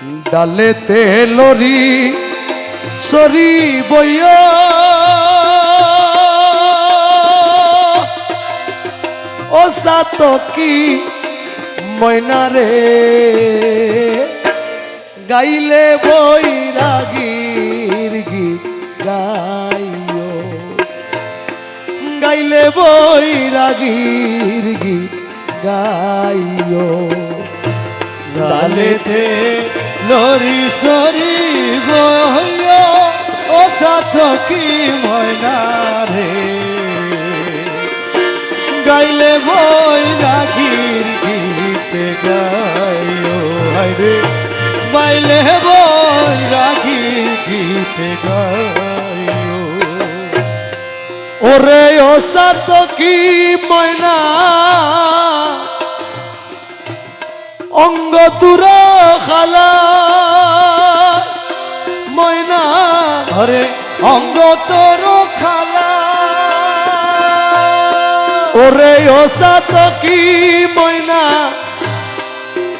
ডালেতে lorry sorry বইয়া ও সাতকি ময়নারে, গাইলে বৈরাগীর গীত গাইও। গাইলে বৈরাগীর গীত গাইও। ডালেতে লরি সরি বইয় ও সাথী ময়না রে। গাইলে বই রাগির গীতে গাইও রে। গাইলে বই রাগির গীতে গাইও। ওরে ও সাতকি ময়না অঙ্গ তুর খালা। ময়না হরে অঙ্গ তোর খালা। ওরে ও সাতকি ময়না?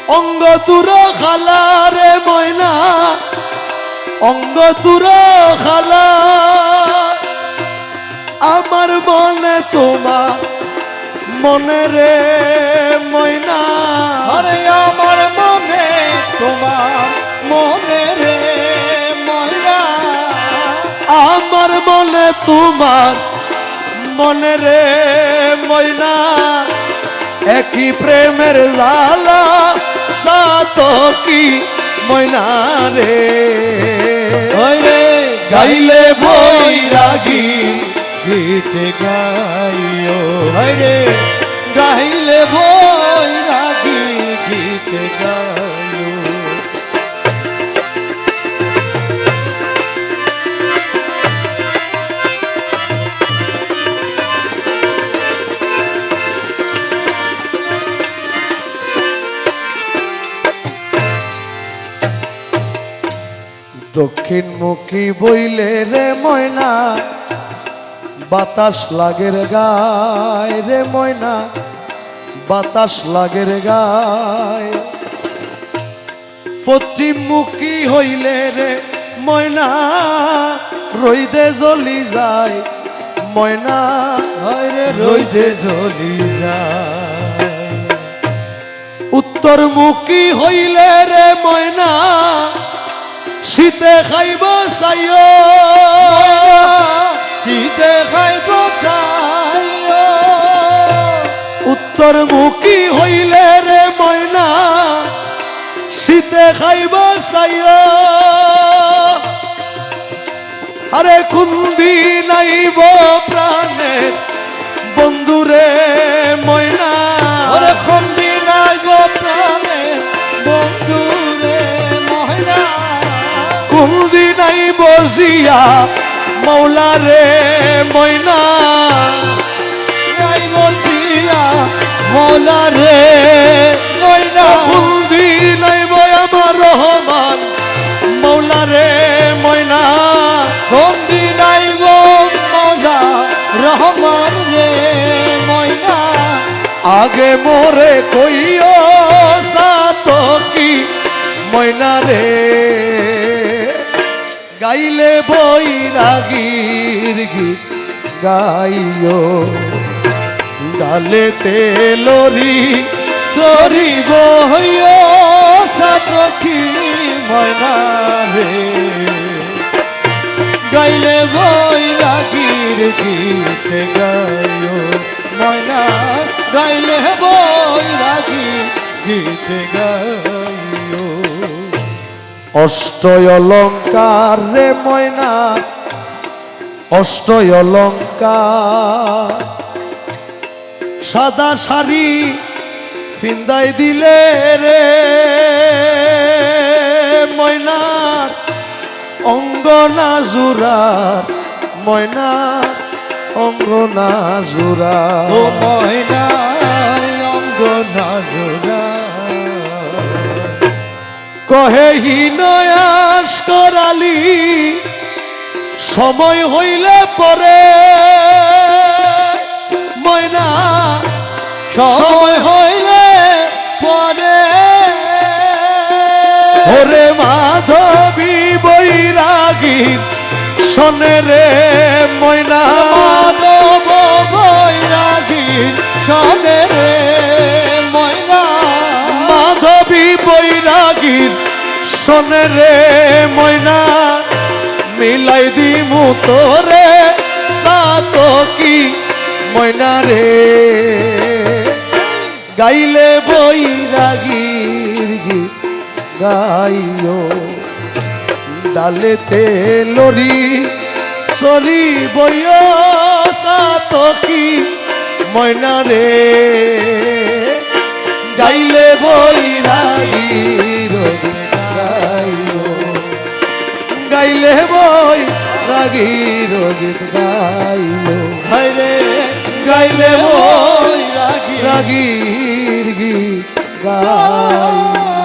অঙ্গ তুর খালা রে ময়না। অঙ্গ তুর খালা। আমার মনে তোমার মনে রে ময়না। আরে আমার মনে তোমার মনে রে ময়না আমার মনে তোমার মনে রে ময়না একই প্রেমের জালা সাতকি ময়না রে। রে গাইলে বৈরাগী গীত গাইও। রে গাইলে বৈরাগী। গীত গাইও দক্ষিণমুখী বইলে রে ময়না বাতাস লাগের গায় রে ময়না। বাতাস লাগের গায়। পশ্চিমমুখী হইলে রে ময়না, রইদে জ্বলি যায়। ময়না ওই রে রইতে জ্বলি যায়। উত্তরমুখী হইলে রে ময়না, শীতে খাইব চাইও। উত্তরমুখী হইলে রে ময়না শীতে খাইব চাইও আরে কুন্দি নাইব প্রাণে বন্ধুরে ময়না। ওরে খন্দি নাইব প্রাণে বন্ধু রে মহিনা কুন্দি নাইব জিয়া মৌলা রে ময়না। মৌলা রে ময়না কুন্দি নাইব আমার রহমান। মৌলা রে ময়না খন্দি নাই গো মৌলা রহমান রে ময়না আগে মোরে কইও সাতকি ময়না রে। গাইলে বৈরাগীর গীত গাইও। ডালেতে লরি সরি বহিও সাতকি ময়না রে গাইলে বই রাগির গীত গাইও ময়না। গাইলে বই রাগি গীত গাইও। অষ্টয় অলঙ্কার রে ময়না। অষ্টয় অলঙ্কার। সাদা শাড়ি ফিন্দাই দিলে রে ময়না অঙ্গনা জোড়া ময়না অঙ্গনা জোড়া ও ময়না অঙ্গ নাজরা কহে হিনয়াস করালি সময় হইলে পরে ময়না সময় হইলে পরে। ওরে মাধবী বৈরাগী শোনে রে ময়না মাধব বৈরাগী শোনে রে ময়না। মাধবী বৈরাগীর শোনে রে ময়না। মিলাই দিমু তোরে সাতকি ময়না রে গাইলে বৈরাগীর গীত গাইও। ডালেতে লরি সরি বইয় সাতকি ময়না রে গাইলে বৈরাগীর গীত গাইও। গাইলে বই রাগীর গীত গাইও হরে গাইলে রাগীর গীত গাইও